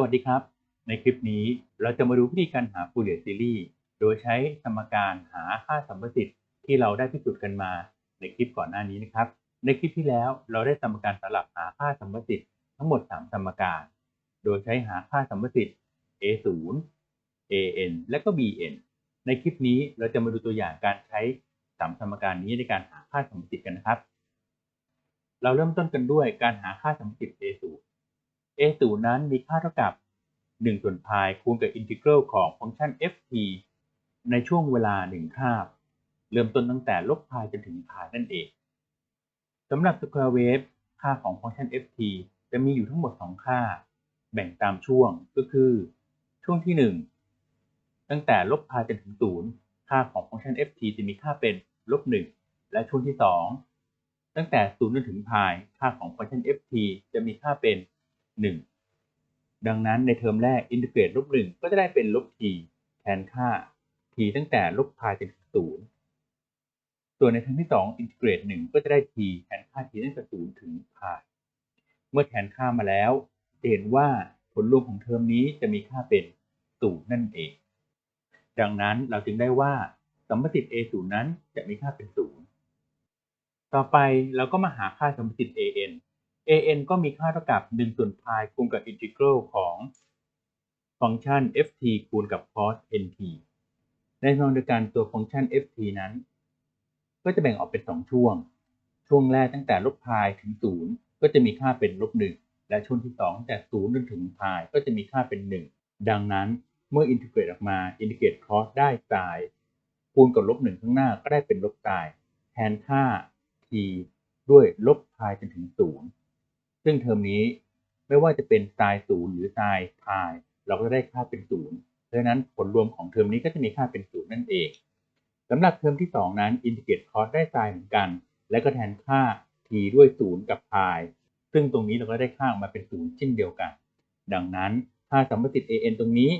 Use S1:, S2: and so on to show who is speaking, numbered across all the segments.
S1: วัสดีครับ ในคลิปนี้เราจะมาดูวิธีการหาฟูเรียซีรีส์โดยใช้สมการหาค่าสัมประสิทธิ์ที่เราได้พิสูจน์กันมาในคลิปก่อนหน้านี้นะครับ ในคลิปที่แล้วเราได้สมการสลับหาค่าสัมประสิทธิ์ทั้งหมด 3 สมการ โดยใช้หาค่าสัมประสิทธิ์ a0 an และก็ bn ในคลิปนี้เราจะมาดูตัวอย่างการใช้สามสมการนี้ในการหาค่าสัมประสิทธิ์กันนะครับ เราเริ่มต้นกันด้วยการหาค่าสัมประสิทธิ์ a0 a0 a0 นั้นมีค่าเท่ากับ1ส่วนพายคูณกับอินทิกรัลของฟังก์ชัน ft ในช่วงเวลา1คาบ เริ่มต้นตั้งแต่ลบพายจนถึงพายนั่นเองสำหรับ square wave ค่าของฟังก์ชัน ft จะมีอยู่ทั้งหมด 2 ค่า แบ่งตามช่วงก็คือ ช่วงที่ 1 ตั้งแต่ลบพายจนถึง0ค่าของฟังก์ชัน ft จะมีค่าเป็นลบ1และช่วงที่ 2 ตั้งแต่0จนถึงพายค่าของฟังก์ชัน ft จะมีค่าเป็น 1 ดังนั้นในเทอมแรกอินทิเกรตลบหนึ่งก็จะได้เป็นลบ t แทนค่า t ตั้งแต่ลบพายจนถึงศูนย์ส่วนในเทอมที่ 2 อินทิเกรตหนึ่งก็จะได้ t แทนค่า t ตั้งแต่ศูนย์ถึงพายเมื่อแทนค่ามาแล้วจะเห็นว่าผลรวมของเทอมนี้จะมีค่าเป็นศูนย์นั่นเอง ดังนั้นเราจึงได้ว่าสัมประสิทธิ์ a 0นั้นจะมีค่าเป็นศูนย์ต่อไปเราก็มาหาค่าสัมประสิทธิ์ an an ก็มีค่าเท่ากับ1ส่วนพายคูณกับอินทิกรัลของฟังก์ชัน ft คูณกับ cos nt ในทางเดียวกันตัวฟังก์ชัน ft นั้น ก็จะแบ่งออกเป็น 2 ช่วง ช่วงแรกตั้งแต่ลบพายถึง 0 ก็จะมีค่าเป็นลบ1และช่วงที่2ตั้งแต่0จนถึงพายก็จะมีค่าเป็น 1 ดังนั้นเมื่ออินทิเกรตออกมาอินทิเกรต cos ได้ไซน์คูณกับลบ1ข้างหน้าก็ได้เป็นลบไซน์แทนค่า t ด้วยลบพายจนถึง 0 ซึ่งเทอมนี้ไม่ว่าจะเป็นไซน์0หรือไซน์พายเราก็จะได้ค่าเป็น0เพราะฉะนั้นผลรวมของเทอมนี้ก็จะมีค่าเป็น0นั่นเองสำหรับเทอมที่ 2 นั้นอินทิเกรต cos ได้ไซน์เหมือนกัน และก็แทนค่า t ด้วย0กับพายซึ่งตรงนี้เราก็ได้ค่าออกมาเป็น0เช่นเดียวกัน ดังนั้นค่าสัมประสิทธิ์ an ตรงนี้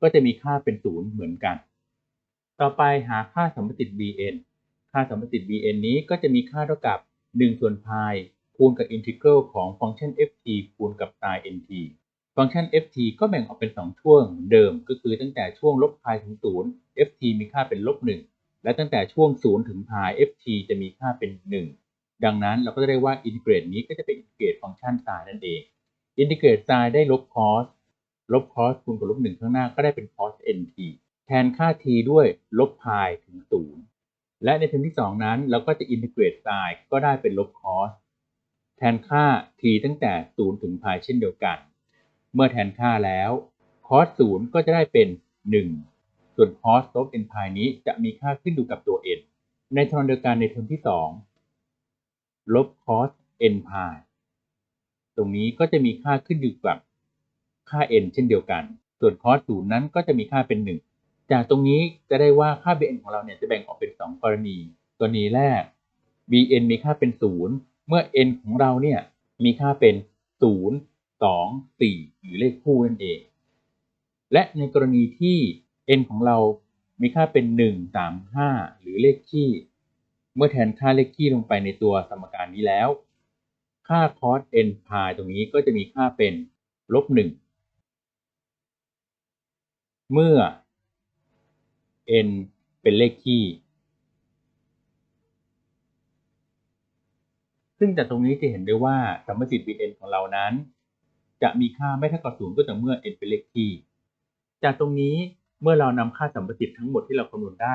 S1: ก็จะมีค่าเป็น0เหมือนกัน ต่อไปหาค่าสัมประสิทธิ์ bn ค่าสัมประสิทธิ์ bn นี้ก็จะมีค่าเท่ากับ1ส่วนพาย คูณกับอินทิกรัลของฟังก์ชัน ft คูณกับ sin nt ฟังก์ชัน ft ก็แบ่งออกเป็น 2 ช่วงเดิมก็คือตั้งแต่ช่วงลบพายถึง 0 ft มีค่าเป็นลบ 1 และตั้งแต่ช่วง 0 ถึงพาย ft จะมีค่าเป็น 1 ดังนั้นเราก็จะได้ว่าอินทิเกรตนี้ก็จะเป็นอินทิเกรตฟังก์ชัน sin นั่นเอง อินทิเกรต sin ได้ลบ cos ลบ cos คูณกับลบ 1 ข้างหน้าก็ได้เป็น cos nt แทนค่า t ด้วยลบพายถึง 0 และในเทอมที่ 2 นั้น เราก็จะอินทิเกรต sin ก็ได้เป็นลบ cos แทนค่า t ตั้งแต่ 0 ถึง pi เช่นเดียวกัน เมื่อแทนค่าแล้ว cos 0 ก็จะได้เป็น 1 ส่วน cos ลบ n pi นี้จะมีค่าขึ้นอยู่กับตัว n ในทางเดียวกันในเทอมที่ 2 ลบ cos n pi ตรงนี้ก็จะมีค่าขึ้นอยู่กับค่า n เช่นเดียวกัน ส่วน cos 0 นั้นก็จะมีค่าเป็น 1 จากตรงนี้จะได้ว่าค่า bn ของเราเนี่ยจะแบ่งออกเป็น 2 กรณี กรณีแรก bn มีค่าเป็น 0 เมื่อ n ของเราเนี่ยมีค่าเป็น 0 2 4 หรือเลขคู่นั่นเอง และในกรณีที่ n ของเรามีค่าเป็น 1 3 5 หรือเลขคี่ เมื่อแทนค่าเลขคี่ลงไปในตัวสมการนี้แล้ว ค่า cos n pi ตรงนี้ก็จะมีค่าเป็นลบ 1 เมื่อ n เป็นเลขคี่ ซึ่งจากตรงนี้จะเห็นได้ว่าสัมประสิทธิ์ bn ของเรานั้น จะมีค่าไม่เท่ากับศูนย์ก็ต่อเมื่อ n เป็นเลขคี่จากตรงนี้เมื่อเรานำค่าสัมประสิทธิ์ทั้งหมดที่เราคำนวณได้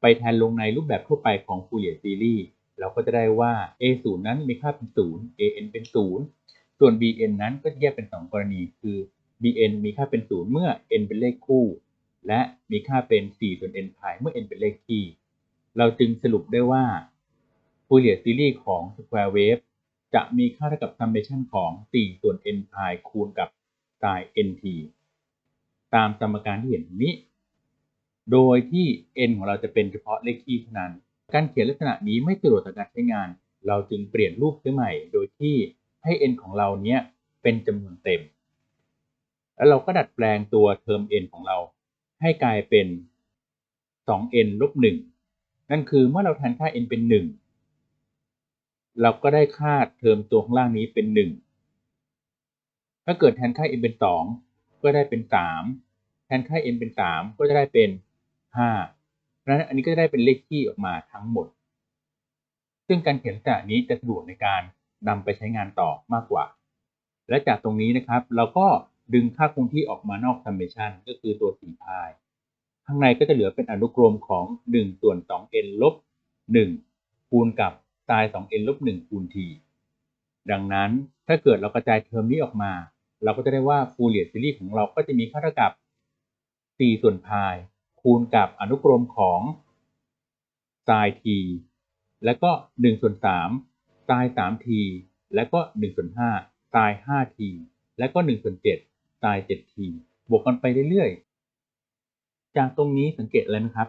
S1: ไปแทนลงในรูปแบบทั่วไปของฟูเรียร์ซีรีส์เราก็จะได้ว่า a 0นั้นมีค่าเป็น 0 an เป็น 0 ส่วน bn นั้นก็แยกเป็น 2 กรณีคือ bn มีค่าเป็น 0 เมื่อ n เป็นเลขคู่ และมีค่าเป็น4ส่วน n pi เมื่อ n เป็นเลขคี่เราจึงสรุปได้ว่า ฟูเรียซีรีส์ของ Square Wave จะมีค่าเท่ากับ summation ของ4ส่วน n pi คูณกับ sin nt ตามสมการที่เห็นนี้ โดยที่ n ของเราจะเป็นเฉพาะเลขคี่เท่านั้น การเขียนลักษณะนี้ไม่สะดวกต่อการใช้งาน เราจึงเปลี่ยนรูปเสียใหม่ โดยที่ให้ n ของเราเนี้ยเป็นจำนวนเต็ม แล้วเราก็ดัดแปลงตัวเทอม n ของเรา ให้กลายเป็น 2n ลบ1นั่นคือเมื่อเราแทนค่า n เป็น 1 เราก็ได้ค่าเทอมตัวข้างล่างนี้เป็น 1 ถ้าเกิดแทนค่า n เป็น 2 ก็ได้เป็นสามแทนค่า n เป็นสามก็จะได้เป็นห้าเพราะฉะนั้นอันนี้ก็จะได้เป็นเลขที่ออกมาทั้งหมด ซึ่งการเขียนลักษณะนี้จะสะดวกในการนำไปใช้งานต่อมากกว่า และจากตรงนี้นะครับ เราก็ดึงค่าคงที่ออกมานอก summation ก็คือตัวสีพาย ข้างในก็จะเหลือเป็นอนุกรมของ 1 ส่วน 2n ลบ 1 คูณกับ sin 2n ลบ1คูณ t ดังนั้นถ้าเกิดเรากระจายเทอมนี้ออกมา เราก็จะได้ว่าฟูเรียซีรีส์ของเราก็จะมีค่าเท่ากับ 4 ส่วนพายคูณกับอนุกรมของ sin t แล้วก็ 1 ส่วน3 sin 3t แล้วก็ 1 ส่วน5 sin 5t แล้วก็ 1 ส่วน7 sin 7t บวกกันไปเรื่อยๆ จากตรงนี้สังเกตอะไรไหมครับ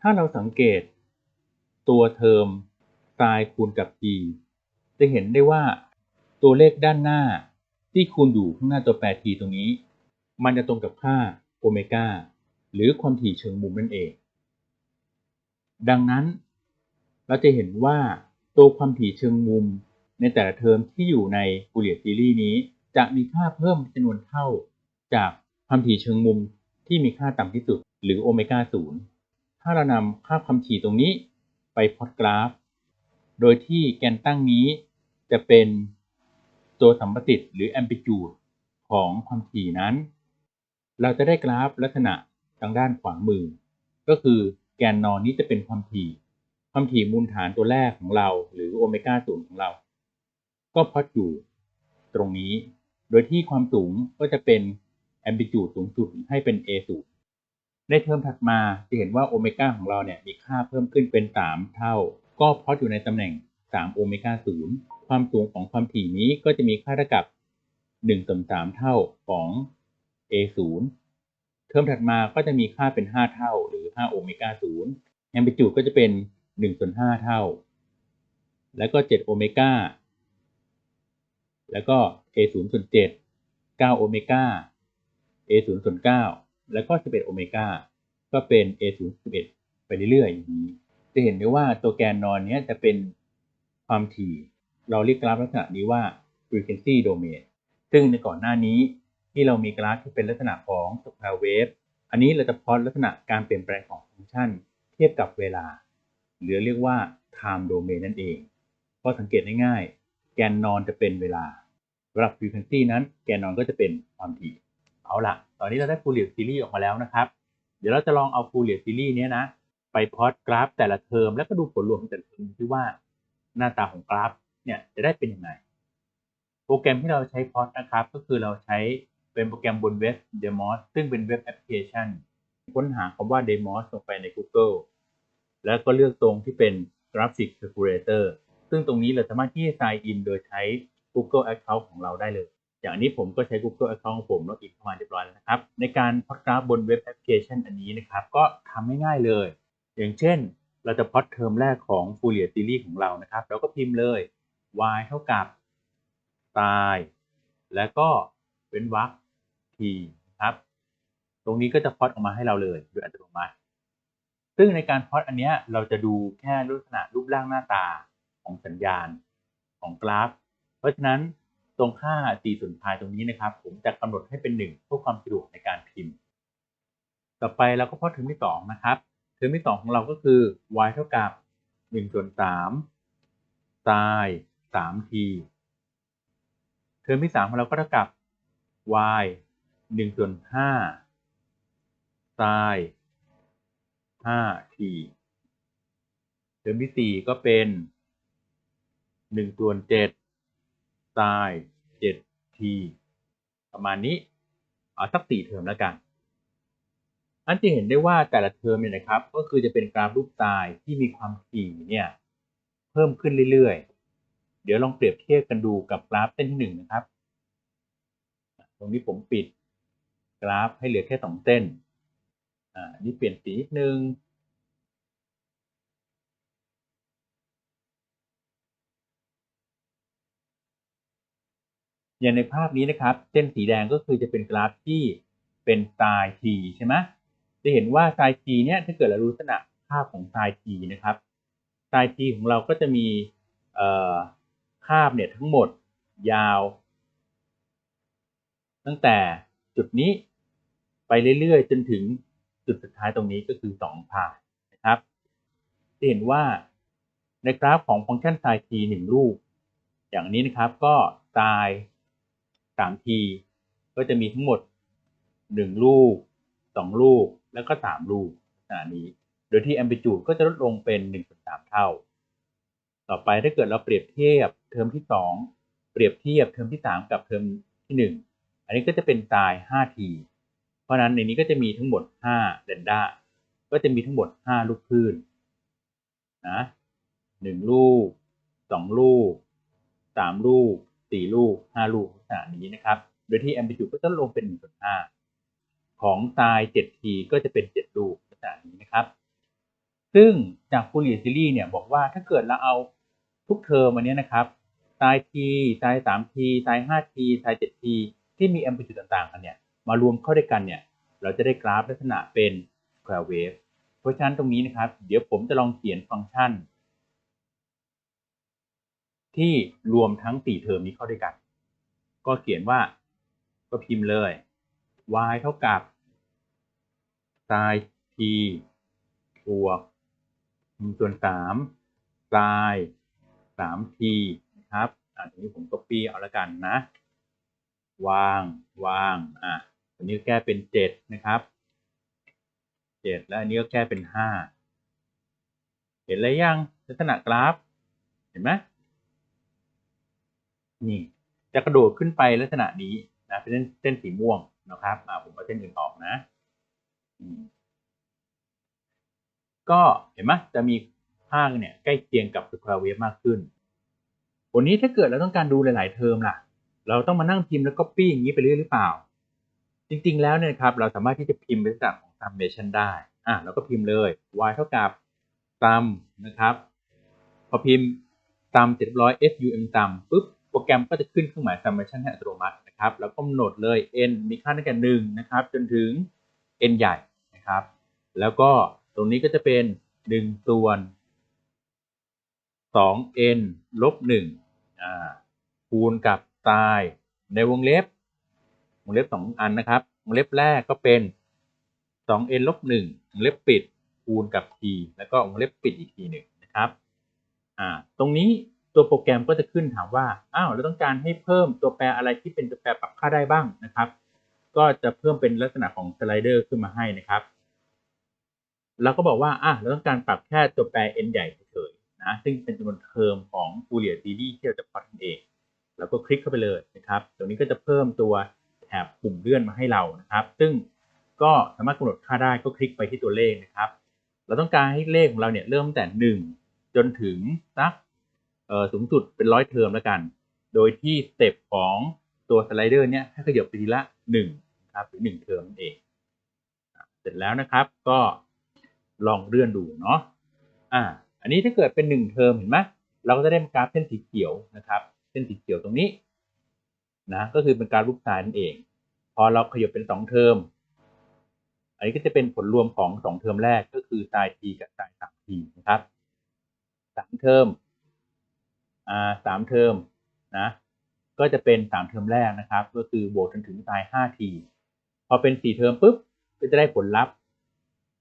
S1: ถ้าเราสังเกตตัวเทอม sin คูณกับ t จะเห็นได้ว่าตัวเลขด้านหน้าที่คูณอยู่ข้างหน้าตัวแปร t ตรงนี้ มันจะตรงกับค่าโอเมก้าหรือความถี่เชิงมุมนั่นเอง ดังนั้น เราจะเห็นว่าตัวความถี่เชิงมุมในแต่ละเทอมที่อยู่ในฟูเรียซีรีส์นี้ จะมีค่าเพิ่มจำนวนเท่า จากความถี่เชิงมุมที่มีค่าต่ำที่สุด หรือโอเมก้าศูนย์ถ้าเรานำค่าความถี่ตรงนี้ไปพอตกราฟ โดยที่แกนตั้งนี้จะเป็นตัวสัมประสิทธิ์หรือแอมพลิจูดของความถี่นั้น เราจะได้กราฟลักษณะทางด้านขวามือ ก็คือแกนนอนนี้จะเป็นความถี่ ความถี่มูลฐานตัวแรกของเรา หรือโอเมก้าศูนย์ของเรา ก็พอดอยู่ตรงนี้ โดยที่ความสูงก็จะเป็นแอมพลิจูดสูงสุดให้เป็น A ศูนย์ในเทอมถัดมาจะเห็นว่าโอเมก้าของเราเนี่ยมีค่าเพิ่มขึ้นเป็น 3 เท่า ก็เพอดอยู่ในตำแหน่ง 3 โอเมก้าศูนย์ความสูงของความถี่นี้ก็จะมีค่าเท่ากับ1ส่วน3เท่าของ A ศูนย์เทอมถัดมาก็จะมีค่าเป็น 5 เท่าหรือ 5 โอเมก้าศูนย์แอมพลิจูดก็จะเป็น1ส่วน5เท่า แล้วก็ 7 โอเมก้าแล้วก็ A 0ส่วน7 9 โอเมก้า A 0ส่วน9แล้วก็ 11 โอเมก้าก็เป็น A 0 11 ไปเรื่อยๆอย่างนี้ จะเห็นได้ว่าตัวแกนนอนนี้จะเป็นความถี่ เราเรียกกราฟลักษณะนี้ว่า frequency domain ซึ่งในก่อนหน้านี้ที่เรามีกราฟที่เป็นลักษณะของ square wave อันนี้เราจะพลอตลักษณะการเปลี่ยนแปลงของฟังก์ชัน เทียบกับเวลา หรือเรียกว่า time domain นั่นเอง ก็สังเกตง่ายๆ แกนนอนจะเป็นเวลาสำหรับ frequency นั้นแกนนอนก็จะเป็นความถี่ เอาล่ะตอนนี้เราได้ฟูเรียซีรีส์ออกมาแล้วนะครับ เดี๋ยวเราจะลองเอาฟูเรียซีรีส์นี้นะ ไปพอตกราฟ แต่ละเทอมแล้วก็ดูผลรวมของแต่ละเทอมที่ว่าหน้าตาของกราฟเนี่ยจะได้เป็นยังไง โปรแกรมที่เราใช้พอตนะครับ ก็คือเราใช้เป็นโปรแกรมบนเว็บ Demos ซึ่งเป็นเว็บแอปพลิเคชัน ค้นหาคำว่า Demos ลงไปใน Google แล้วก็เลือกตรงที่เป็น Graphic Calculator ซึ่งตรงนี้เราสามารถที่จะ sign in โดยใช้ Google Account ของเราได้เลย อย่างนี้ผมก็ใช้ Google Account ของผมล็อกอินเข้ามาเรียบร้อยแล้วนะครับ ในการพอตกราฟบนเว็บแอปพลิเคชันอันนี้นะครับ ก็ทำง่ายๆเลย อย่างเช่น เราจะพอตเทอมแรกของ Fourier Series ของเรานะครับ เราก็พิมพ์เลย y เท่ากับ sin แล้วก็เว้นวรรค t นะครับ ตรงนี้ก็จะพอตออกมาให้เราเลยโดยอัตโนมัติ ซึ่งในการพอตอันนี้เราจะดูแค่ลักษณะรูปร่างหน้าตาของสัญญาณของกราฟ เพราะฉะนั้นตรงค่า4ส่วนพายตรงนี้นะครับ ผมจะกำหนดให้เป็น1เพื่อความสะดวกในการพิมพ์ ต่อไปเราก็พอตเทอมที่2นะครับ เทอมที่ 2 ของเราก็คือ y เท่ากับ1ส่วน3 sin 3t เทอมที่ 3 ของเราก็เท่ากับ y 1ส่วน5 sin 5t เทอมที่ 4 ก็เป็น1ส่วน7 sin 7t ประมาณนี้ เอาสัก4เทอมแล้วกัน อันจะเห็นได้ว่าแต่ละเทอมเนี่ยนะครับ ก็คือจะเป็นกราฟรูปทรายที่มีความถี่เนี่ยเพิ่มขึ้นเรื่อยๆ เดี๋ยวลองเปรียบเทียบกันดูกับกราฟเส้นที่หนึ่งนะครับ ตรงนี้ผมปิดกราฟให้เหลือแค่สองเส้น อ่า นี่เปลี่ยนสีนิดนึงอย่างในภาพนี้นะครับ เส้นสีแดงก็คือจะเป็นกราฟที่เป็นไซน์ t ใช่ไหม จะเห็นว่าไซน์ t เนี่ยถ้าเกิดเรารู้ลักษณะภาของไซน์ t นะครับไซน์ t ของเราก็จะมีภาพเนี่ยทั้งหมดยาว ตั้งแต่จุดนี้ไปเรื่อยๆ จนถึงจุดสุดท้ายตรงนี้ก็คือ2พายนะครับจะเห็นว่าในกราฟของฟังก์ชัน sin t หนึ่งลูก อย่างนี้นะครับก็ sin 3 t ก็จะมีทั้งหมด 1 ลูก 2 ลูก แล้วก็ 3 ลูกลักษณะนี้ โดยที่ amplitude ก็จะลดลงเป็น1.3 เท่า ต่อไปถ้าเกิดเราเปรียบเทียบเทอมที่ 2 เปรียบเทียบเทอมที่ 3 กับเทอมที่ 1 อันนี้ก็จะเป็น sin 5t เพราะนั้นในนี้ก็จะมีทั้งหมด5 lambda ก็จะมีทั้งหมด 5 ลูกคลื่นนะ1ลูก2ลูก3ลูก4ลูก5ลูกลักษณะนี้นะครับ โดยที่ amplitude ก็จะลงเป็น1.5 ของ sin 7t ก็จะเป็น 7 ลูกลักษณะนี้นะครับ ซึ่งจาก Fourier Series เนี่ยบอกว่าถ้าเกิดเราเอาทุกเทอมอันนี้นะครับ sin t sin 3t sin 5t sin 7t ที่มี amplitude ต่างๆกันเนี่ยมารวมเข้าด้วยกันเนี่ยเราจะได้กราฟลักษณะเป็น square wave เพราะฉะนั้นตรงนี้นะครับ เดี๋ยวผมจะลองเขียนฟังก์ชัน ที่รวมทั้ง 4 เทอมนี้เข้าด้วยกัน ก็เขียนว่าก็พิมพ์เลย y เท่ากับ sin t บวก1ส่วน3 sin 3t นะครับอ่าตรงนี้ผม copy เอาละกันนะ วางวางอะตัวนี้แก้เป็น 7 นะครับ7แล้วอันนี้ก็แก้เป็น 5 เห็นอะไรยังลักษณะกราฟ เห็นไหมนี่จะกระโดดขึ้นไปลักษณะนี้นะเป็นเส้นเส้นสีม่วงนะครับอ่าผมเอาเส้นอื่นออกนะ ก็เห็นไหมจะมีภาคเนี่ยใกล้เคียงกับ square wave มากขึ้น วันนี้ถ้าเกิดเราต้องการดูหลาย ๆ เทอมล่ะ เราต้องมานั่งพิมพ์แล้วก็ปี้อย่างนี้ไปเรื่อยหรือเปล่า จริง ๆ แล้วเนี่ยครับเราสามารถที่จะพิมพ์เป็นลักษณะของ summation ได้ อะเราก็พิมพ์เลย y เท่ากับ sum นะครับ พอพิมพ์ sum 700 sum sum ปุ๊บโปรแกรมก็จะขึ้นเครื่องหมาย summation ให้อัตโนมัตินะครับ แล้วก็กำหนดเลย n มีค่าตั้งแต่1นะครับ จนถึง n ใหญ่ นะครับ แล้วก็ตรงนี้ก็จะเป็น 1 ส่วน 2n ลบ1อ่าคูณกับ sin ในวงเล็บ วงเล็บ 2 อันนะครับ วงเล็บแรกก็เป็น 2n ลบ1วงเล็บปิด คูณกับ t แล้วก็วงเล็บปิดอีกทีหนึ่งนะครับอ่าตรงนี้ตัวโปรแกรมก็จะขึ้นถามว่า อ้าว เราต้องการให้เพิ่มตัวแปรอะไรที่เป็นตัวแปรปรับค่าได้บ้างนะครับ ก็จะเพิ่มเป็นลักษณะของสไลเดอร์ขึ้นมาให้นะครับ เราก็บอกว่าอะเราต้องการปรับแค่ตัวแปร n ใหญ่เฉยๆนะซึ่งเป็นจำนวนเทอมของ Fourier Series ที่เราจะพอดเองแล้วก็คลิกเข้าไปเลยนะครับตรงนี้ก็จะเพิ่มตัวแถบปุ่มเลื่อนมาให้เรานะครับ ซึ่งก็สามารถกำหนดค่าได้ก็คลิกไปที่ตัวเลขนะครับ เราต้องการให้เลขของเราเนี่ยเริ่มตั้งแต่ 1 จนถึงสักเอ่อสูงสุดเป็นร้อยเทอมแล้วกัน โดยที่สเต็ปของตัวสไลเดอร์เนี่ยให้ขยับไปทีละ1นะครับหรือ1เทอมนั่นเอง เสร็จแล้วนะครับก็ ลองเลื่อนดูเนาะอ่าอันนี้ถ้าเกิดเป็น 1 เทอมเห็นไหมเราก็จะได้กราฟเส้นสีเขียวนะครับเส้นสีเขียวตรงนี้นะก็คือเป็นการรูปสายนั่นเอง พอเราขยับเป็น 2 เทอม อันนี้ก็จะเป็นผลรวมของ 2 เทอมแรกก็คือ sin t กับ sin 3t นะครับ3เทอมอ่า3เทอมนะก็จะเป็น 3 เทอมแรกนะครับ ก็คือบวกจนถึง sin 5t พอเป็น 4 เทอมปุ๊บก็จะได้ผลลัพธ์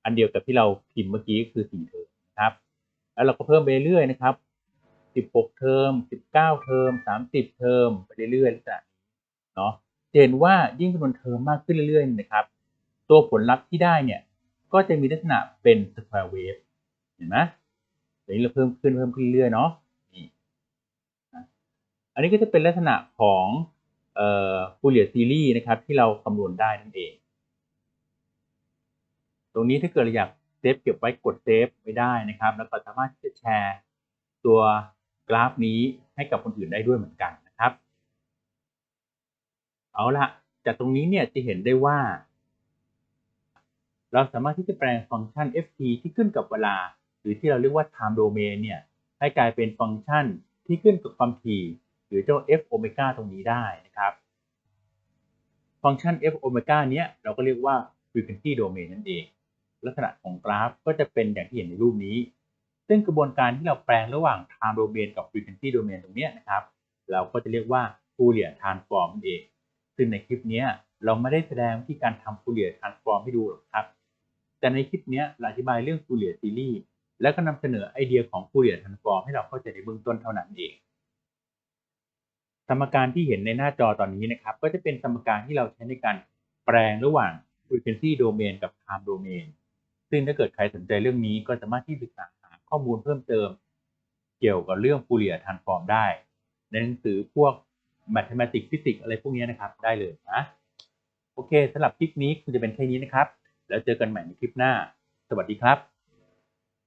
S1: อันเดียวกับที่เราพิมพ์เมื่อกี้คือ4เทอมนะครับ แล้วเราก็เพิ่มไปเรื่อยๆนะครับ16เทอม19เทอม30เทอมไปเรื่อยๆลักษณะเนาะจะเห็นว่ายิ่งจำนวนเทอมมากขึ้นเรื่อยๆนะครับ ตัวผลลัพธ์ที่ได้เนี่ยก็จะมีลักษณะเป็น square wave เห็นไหมเดี๋ยวนี้เราเพิ่มขึ้นเพิ่มขึ้นเรื่อยๆเนาะนี่อันนี้ก็จะเป็นลักษณะของเอ่อ Fourier Series นะครับที่เราคำนวณได้นั่นเอง ตรงนี้ถ้าเกิดเราอยากเซฟเก็บไว้กดเซฟไว้ได้นะครับ แล้วก็สามารถที่จะแชร์ตัวกราฟนี้ให้กับคนอื่นได้ด้วยเหมือนกันนะครับ เอาละจากตรงนี้เนี่ยจะเห็นได้ว่า เราสามารถที่จะแปลงฟังก์ชัน ft ที่ขึ้นกับเวลา หรือที่เราเรียกว่า time domain เนี่ยให้กลายเป็นฟังก์ชันที่ขึ้นกับความถี่หรือเจ้า f โอเมก้าตรงนี้ได้นะครับ ฟังก์ชัน f โอเมก้าเนี้ยเราก็เรียกว่า frequency domain นั่นเอง ลักษณะของกราฟก็จะเป็นอย่างที่เห็นในรูปนี้ ซึ่งกระบวนการที่เราแปลงระหว่าง time domain กับ frequency domain ตรงนี้นะครับ เราก็จะเรียกว่า Fourier transform เอง ซึ่งในคลิปนี้เราไม่ได้แสดงวิธีการทำฟูเรียร์ทรานส์ฟอร์มให้ดูหรอกครับ แต่ในคลิปนี้เราอธิบายเรื่องฟูเรียร์ซีรีส์แล้วก็นำเสนอไอเดียของฟูเรียร์ทรานส์ฟอร์มให้เราเข้าใจในเบื้องต้นเท่านั้นเองสมการที่เห็นในหน้าจอตอนนี้นะครับ ก็จะเป็นสมการที่เราใช้ในการแปลงระหว่าง frequency domain กับ time domain ซึ่งถ้าเกิดใครสนใจเรื่องนี้ก็สามารถที่ศึกษาหาข้อมูลเพิ่มเติม เกี่ยวกับเรื่องฟูเรียทานฟอร์มได้ ในหนังสือพวก Mathematics Physics อะไรพวกนี้นะครับได้เลยนะโอเคสำหรับคลิปนี้คงจะเป็นแค่นี้นะครับ แล้วเจอกันใหม่ในคลิปหน้า สวัสดีครับ